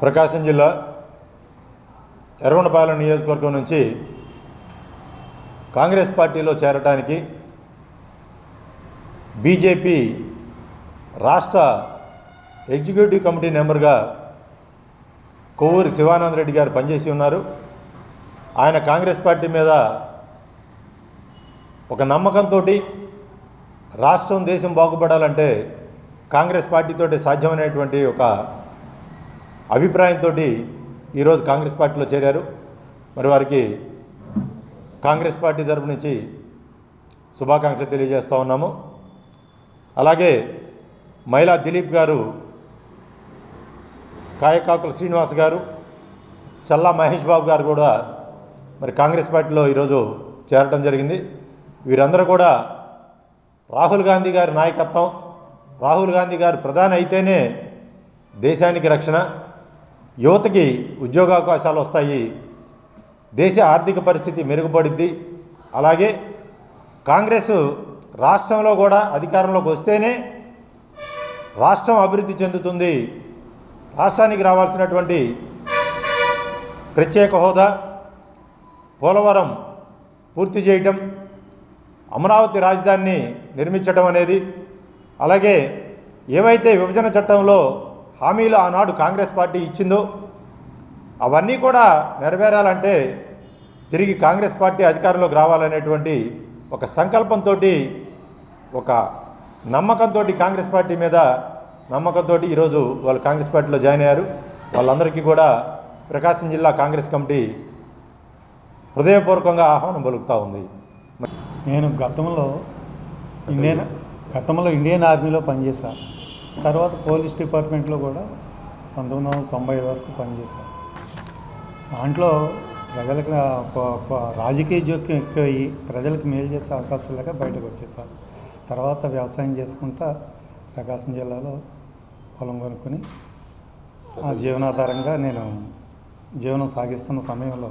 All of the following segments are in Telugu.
ప్రకాశం జిల్లా ఎర్రగొండపాలెం నియోజకవర్గం నుంచి కాంగ్రెస్ పార్టీలో చేరటానికి బీజేపీ రాష్ట్ర ఎగ్జిక్యూటివ్ కమిటీ మెంబర్గా కొవ్వూరి శివానంద రెడ్డి గారు పనిచేసి ఉన్నారు. ఆయన కాంగ్రెస్ పార్టీ మీద ఒక నమ్మకంతో రాష్ట్రం దేశం బాగుపడాలంటే కాంగ్రెస్ పార్టీతోటి సాధ్యమైనటువంటి ఒక అభిప్రాయంతో ఈరోజు కాంగ్రెస్ పార్టీలో చేరారు. మరి వారికి కాంగ్రెస్ పార్టీ తరపు నుంచి శుభాకాంక్షలు తెలియజేస్తూ ఉన్నాము. అలాగే మహిళా దిలీప్ గారు కాయకాకుల శ్రీనివాస్ గారు చల్లా మహేష్ బాబు గారు కూడా మరి కాంగ్రెస్ పార్టీలో ఈరోజు చేరటం జరిగింది. వీరందరూ కూడా రాహుల్ గాంధీ గారి నాయకత్వం రాహుల్ గాంధీ గారు ప్రధాని అయితేనే దేశానికి రక్షణ యువతకి ఉద్యోగావకాశాలు వస్తాయి దేశ ఆర్థిక పరిస్థితి మెరుగుపడుద్ది. అలాగే కాంగ్రెస్ రాష్ట్రంలో కూడా అధికారంలోకి వస్తేనే రాష్ట్రం అభివృద్ధి చెందుతుంది. రాష్ట్రానికి రావాల్సినటువంటి ప్రత్యేక హోదా పోలవరం పూర్తి చేయటం అమరావతి రాజధానిని నిర్మించడం అనేది అలాగే ఏవైతే విభజన చట్టంలో హామీలు ఆనాడు కాంగ్రెస్ పార్టీ ఇచ్చిందో అవన్నీ కూడా నెరవేరాలంటే తిరిగి కాంగ్రెస్ పార్టీ అధికారంలోకి రావాలనేటువంటి ఒక సంకల్పంతో ఒక నమ్మకంతో కాంగ్రెస్ పార్టీ మీద నమ్మకంతో ఈరోజు వాళ్ళు కాంగ్రెస్ పార్టీలో జాయిన్ అయ్యారు. వాళ్ళందరికీ కూడా ప్రకాశం జిల్లా కాంగ్రెస్ కమిటీ హృదయపూర్వకంగా ఆహ్వానం పలుకుతూ ఉంది. నేను గతంలో ఇండియన్ గతంలో ఇండియన్ ఆర్మీలో పనిచేశాను తర్వాత పోలీస్ డిపార్ట్మెంట్లో కూడా పంతొమ్మిది వందల తొంభై ఐదు వరకు పనిచేశాను దాంట్లో ప్రజలకు రాజకీయ జోక్యం ఎక్కువయ్యి ప్రజలకు మేలు చేసే అవకాశం లేక బయటకు వచ్చేసారు తర్వాత వ్యవసాయం చేసుకుంటా ప్రకాశం జిల్లాలో పొలం కొనుక్కొని ఆ జీవనాధారంగా నేను జీవనం సాగిస్తున్న సమయంలో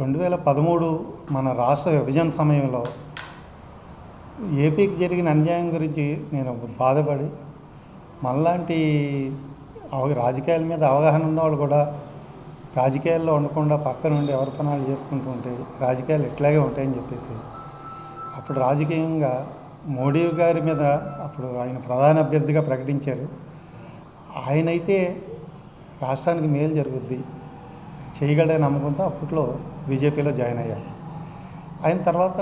రెండు వేల పదమూడు మన రాష్ట్ర విభజన సమయంలో ఏపీకి జరిగిన అన్యాయం గురించి నేను బాధపడి మనలాంటి అవ రాజకీయాల మీద అవగాహన ఉన్నవాళ్ళు కూడా రాజకీయాల్లో ఉండకుండా పక్క నుండి ఎవరి పనాలు చేసుకుంటూ ఉంటే రాజకీయాలు ఇట్లాగే ఉంటాయని చెప్పేసి అప్పుడు రాజకీయంగా మోడీ గారి మీద అప్పుడు ఆయన ప్రధాన అభ్యర్థిగా ప్రకటించారు. ఆయనైతే రాష్ట్రానికి మేలు జరుగుద్ది చేయగలడని నమ్మకంతో అప్పట్లో బీజేపీలో జాయిన్ అయ్యారు. ఆయన తర్వాత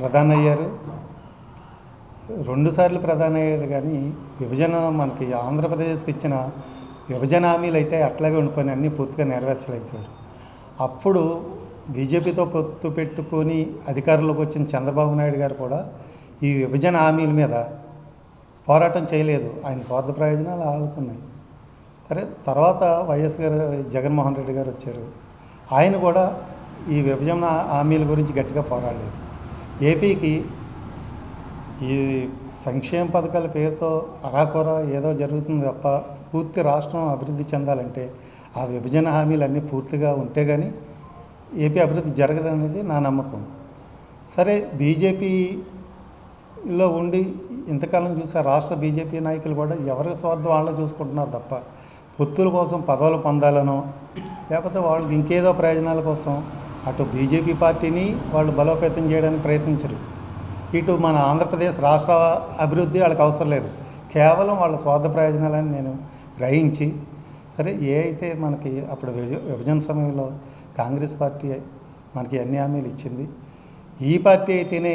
ప్రధాని అయ్యారు. రెండుసార్లు ప్రధాని అయ్యాడు కానీ విభజన మనకి ఆంధ్రప్రదేశ్కి ఇచ్చిన విభజన హామీలు అయితే అట్లాగే ఉండిపోయినాయి అన్నీ పూర్తిగా నెరవేర్చలేకపోయారు. అప్పుడు బీజేపీతో పొత్తు పెట్టుకొని అధికారంలోకి వచ్చిన చంద్రబాబు నాయుడు గారు కూడా ఈ విభజన హామీల మీద పోరాటం చేయలేదు. ఆయన స్వార్థ ప్రయోజనాలు ఆడుకున్నాయి సరే తర్వాత వైఎస్ గారు జగన్మోహన్ రెడ్డి గారు వచ్చారు. ఆయన కూడా ఈ విభజన హామీల గురించి గట్టిగా పోరాడలేదు. ఏపీకి ఈ సంక్షేమ పథకాల పేరుతో అరాకొర ఏదో జరుగుతుంది తప్ప పూర్తి రాష్ట్రం అభివృద్ధి చెందాలంటే ఆ విభజన హామీలన్నీ పూర్తిగా ఉంటే కానీ ఏపీ అభివృద్ధి జరగదనేది నా నమ్మకం. సరే బీజేపీలో ఉండి ఇంతకాలం చూసే రాష్ట్ర బీజేపీ నాయకులు కూడా ఎవరి స్వార్థం వాళ్ళు చూసుకుంటున్నారు తప్ప పొత్తుల కోసం పదవులు పొందాలనో లేకపోతే వాళ్ళకి ఇంకేదో ప్రయోజనాల కోసం అటు బీజేపీ పార్టీని వాళ్ళు బలోపేతం చేయడానికి ప్రయత్నించరు. ఇటు మన ఆంధ్రప్రదేశ్ రాష్ట్ర అభివృద్ధి వాళ్ళకి అవసరం లేదు. కేవలం వాళ్ళ స్వార్థ ప్రయోజనాలని నేను గ్రహించి సరే ఏ అయితే మనకి అప్పుడు విభజన సమయంలో కాంగ్రెస్ పార్టీ మనకి అన్ని హామీలు ఇచ్చింది ఈ పార్టీ అయితేనే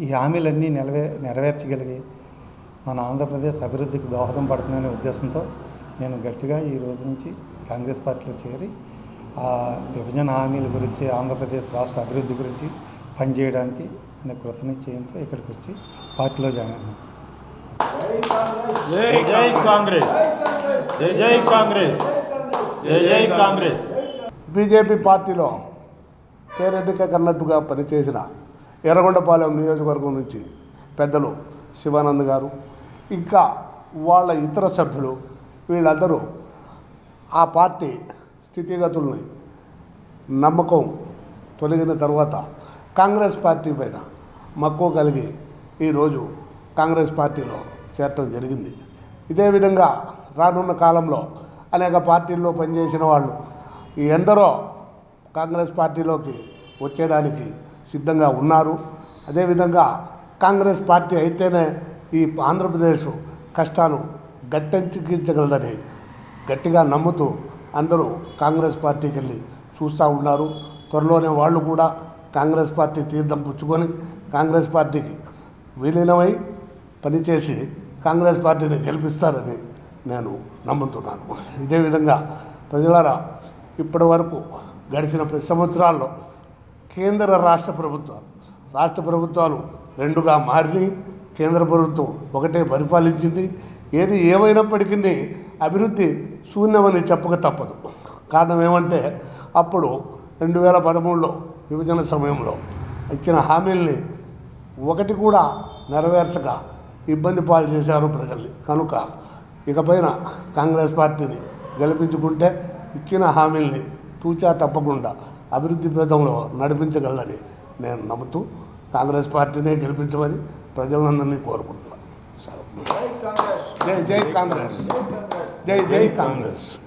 ఈ హామీలన్నీ నెరవే నెరవేర్చగలిగి మన ఆంధ్రప్రదేశ్ అభివృద్ధికి దోహదం పడుతుందనే ఉద్దేశంతో నేను గట్టిగా ఈ రోజు నుంచి కాంగ్రెస్ పార్టీలో చేరి ఆ విభజన హామీల గురించి ఆంధ్రప్రదేశ్ రాష్ట్ర అభివృద్ధి గురించి పనిచేయడానికి నేను కృతనిశ్చయంతో ఇక్కడికి వచ్చి పార్టీలో జాయిన్ అయ్యాను. జై జై కాంగ్రెస్. జై జై కాంగ్రెస్. జై జై కాంగ్రెస్. బీజేపీ పార్టీలో పేరెన్నిక కన్నట్టుగా పనిచేసిన ఎర్రగొండపాలెం నియోజకవర్గం నుంచి పెద్దలు శివానంద్ గారు ఇంకా వాళ్ళ ఇతర సభ్యులు వీళ్ళందరూ ఆ పార్టీ స్థితిగతుల్ని నమ్మకం తొలగిన తర్వాత కాంగ్రెస్ పార్టీ పైన మక్కువ కలిగి ఈరోజు కాంగ్రెస్ పార్టీలో చేరటం జరిగింది. ఇదే విధంగా రానున్న కాలంలో అనేక పార్టీల్లో పనిచేసిన వాళ్ళు ఎందరో కాంగ్రెస్ పార్టీలోకి వచ్చేదానికి సిద్ధంగా ఉన్నారు. అదేవిధంగా కాంగ్రెస్ పార్టీ అయితేనే ఈ ఆంధ్రప్రదేశ్ కష్టాలు గట్టెంచుకించగలదని గట్టిగా నమ్ముతూ అందరూ కాంగ్రెస్ పార్టీకి వెళ్ళి చూస్తూ ఉన్నారు. త్వరలోనే వాళ్ళు కూడా కాంగ్రెస్ పార్టీ తీర్థం పుచ్చుకొని కాంగ్రెస్ పార్టీకి విలీనమై పనిచేసి కాంగ్రెస్ పార్టీని గెలిపిస్తారని నేను నమ్ముతున్నాను. ఇదే విధంగా ప్రజలారా ఇప్పటి వరకు గడిచిన ప్రతి సంవత్సరాల్లో కేంద్ర రాష్ట్ర ప్రభుత్వాలు. రాష్ట్ర ప్రభుత్వాలు రెండుగా మారి కేంద్ర ప్రభుత్వం ఒకటే పరిపాలించింది. ఏది ఏమైనప్పటికీ అభివృద్ధి శూన్యమని చెప్పక తప్పదు. కారణం ఏమంటే అప్పుడు రెండు వేల పదమూడులో విభజన సమయంలో ఇచ్చిన హామీల్ని ఒకటి కూడా నెరవేర్చక ఇబ్బంది పాలు చేశారు ప్రజల్ని. కనుక ఇకపైన కాంగ్రెస్ పార్టీని గెలిపించుకుంటే ఇచ్చిన హామీల్ని తూచా తప్పకుండా అభివృద్ధి పథంలో నడిపించగలదని నేను నమ్ముతూ కాంగ్రెస్ పార్టీనే గెలిపించమని ప్రజలందరినీ కోరుకుంటున్నాను. జై జై కాంగ్రెస్. జై జై కాంగ్రెస్.